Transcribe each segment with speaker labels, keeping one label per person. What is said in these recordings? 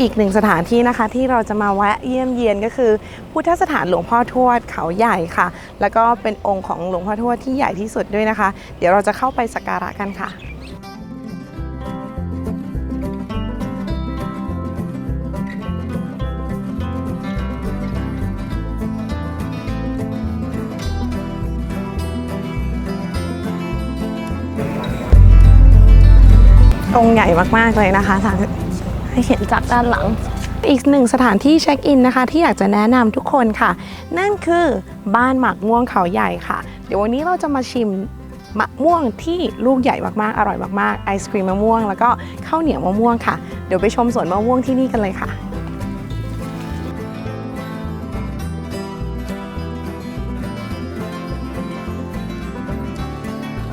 Speaker 1: อีกหนึ่งสถานที่นะคะที่เราจะมาแวะเยี่ยมเยียนก็คือ พุทธสถานหลวงพ่อทวดเขาใหญ่ค่ะ แล้วก็เป็นองค์ของหลวงพ่อทวดที่ใหญ่ที่สุดด้วยนะคะ เดี๋ยวเราจะเข้าไปสักการะกันค่ะองค์ใหญ่มาก ๆ เลยนะคะทาง ให้เห็นจากด้านหลัง อีกหนึ่งสถานที่เช็คอินนะคะ ที่อยากจะแนะนำทุกคนค่ะ นั่นคือบ้านหมักม่วงเขาใหญ่ค่ะ เดี๋ยววันนี้เราจะมาชิมมะม่วงที่ลูกใหญ่มากๆ อร่อยมากๆ ไอศครีมมะม่วง แล้วก็ข้าวเหนียวมะม่วงค่ะ เดี๋ยวไปชมสวนมะม่วงที่นี่กันเลยค่ะ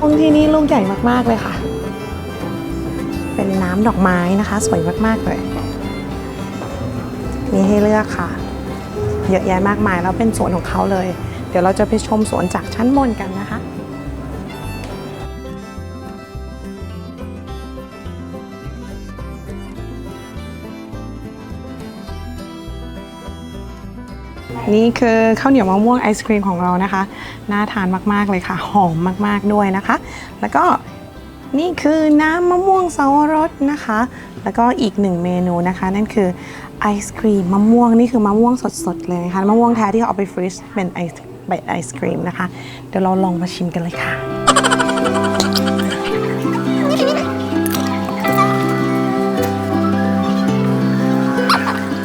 Speaker 1: มะม่วงที่นี่ลูกใหญ่มากๆเลยค่ะ เป็นน้ำดอกไม้นะคะ สวยมากๆเลยมีให้เลือกค่ะ เยอะแยะมากมายแล้วเป็นสวนของเขาเลย เดี๋ยวเราจะไปชมสวนจากชั้นบนกันนะคะนี่คือข้าวเหนียวมะม่วงไอศครีมของเรานะคะ น่าทานมาก ๆ เลยค่ะ หอมมาก ๆ ด้วยนะคะ แล้วก็ นี่คือน้ำมะม่วงสาวรสนะคะ แล้วก็อีกหนึ่งเมนูนะคะ นั่นคือไอศครีมมะม่วงนี่คือมะม่วงสดๆเลยนะคะมะม่วงแท้ที่เขาเอาไปฟรีซเป็นไอศเป็นไอศครีมนะคะ เดี๋ยวเราลองมาชิมกันเลยค่ะ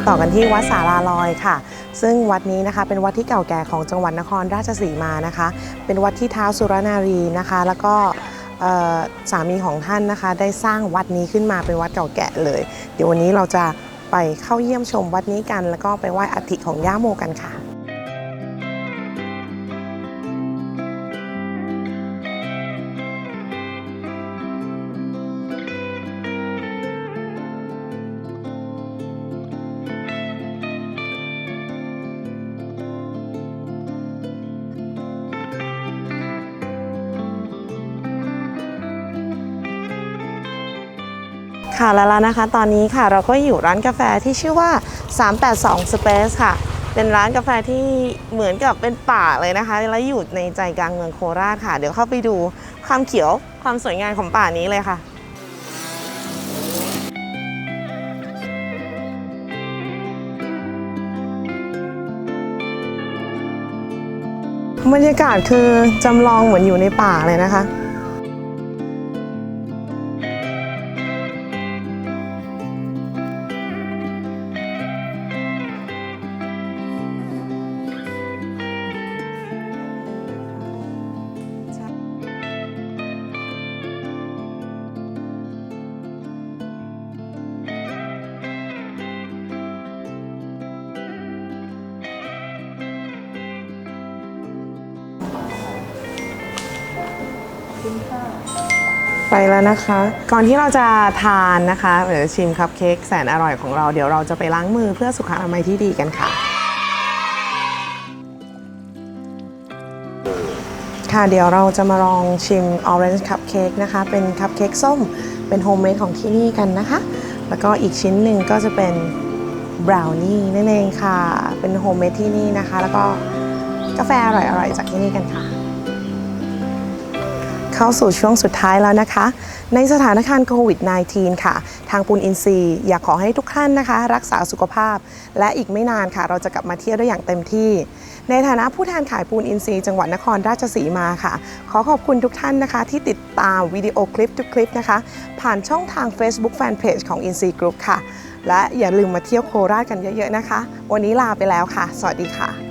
Speaker 1: ต่อกันที่วัดสาราลอยค่ะซึ่งวัดนี้นะคะเป็นวัดที่เก่าแก่ของจังหวัดนครราชสีมานะคะ เป็นวัดที่เท้าวสุรนารีนะคะ แล้วก็ สามีของท่านนะคะ ได้สร้างวัดนี้ขึ้นมาเป็นวัดเก่าแก่เลย เดี๋ยววันนี้เราจะไปเข้าเยี่ยมชมวัดนี้กัน แล้วก็ไปไหว้อัฐิของย่าโมกันค่ะ ค่ะแล้วละนะคะ ตอนนี้ค่ะเราก็อยู่ร้านกาแฟที่ชื่อว่า 382 Space ค่ะ เป็นร้านกาแฟที่เหมือนกับเป็นป่าเลยนะคะ แล้วอยู่ในใจกลางเมืองโคราชค่ะ เดี๋ยวเข้าไปดูความเขียวความสวยงามของป่านี้เลยค่ะบรรยากาศคือจำลองเหมือนอยู่ในป่าเลยนะคะ ไปแล้วนะคะ ก่อนที่เราจะทานนะคะหรือชิมคัพเค้กแสนอร่อยของเราเดี๋ยวเราจะไปล้างมือเพื่อสุขอนามัยที่ดีกันค่ะ ค่ะเดี๋ยวเราจะมาลองชิม Orange Cupcake นะคะ เป็นคัพเค้กส้มเป็นโฮมเมดของที่นี่กันนะคะ แล้วก็อีกชิ้นหนึ่งก็จะเป็นบราวนี่นั่นเองค่ะ เป็นโฮมเมดที่นี่นะคะ แล้วก็กาแฟอร่อยๆจากที่นี่กันค่ะ เข้าสู่ช่วงสุดท้ายแล้วนะคะ ในสถานการณ์โควิด -19 ค่ะ ทางปูนอินซีอยากขอให้ทุกท่านนะคะ รักษาสุขภาพ และอีกไม่นานค่ะ เราจะกลับมาเที่ยวได้อย่างเต็มที่ ในฐานะผู้แทนขายปูนอินซีจังหวัดนครราชสีมาค่ะ ขอขอบคุณทุกท่านนะคะ ที่ติดตามวิดีโอคลิปทุกคลิปนะคะ ผ่านช่องทาง Facebook Fanpage ของ i n s e Group ค่ะ และอย่าลืมมาเที่ยวโคราชกันเยอะๆนะคะ วันนี้ลาไปแล้วค่ะ สวัสดีค่ะ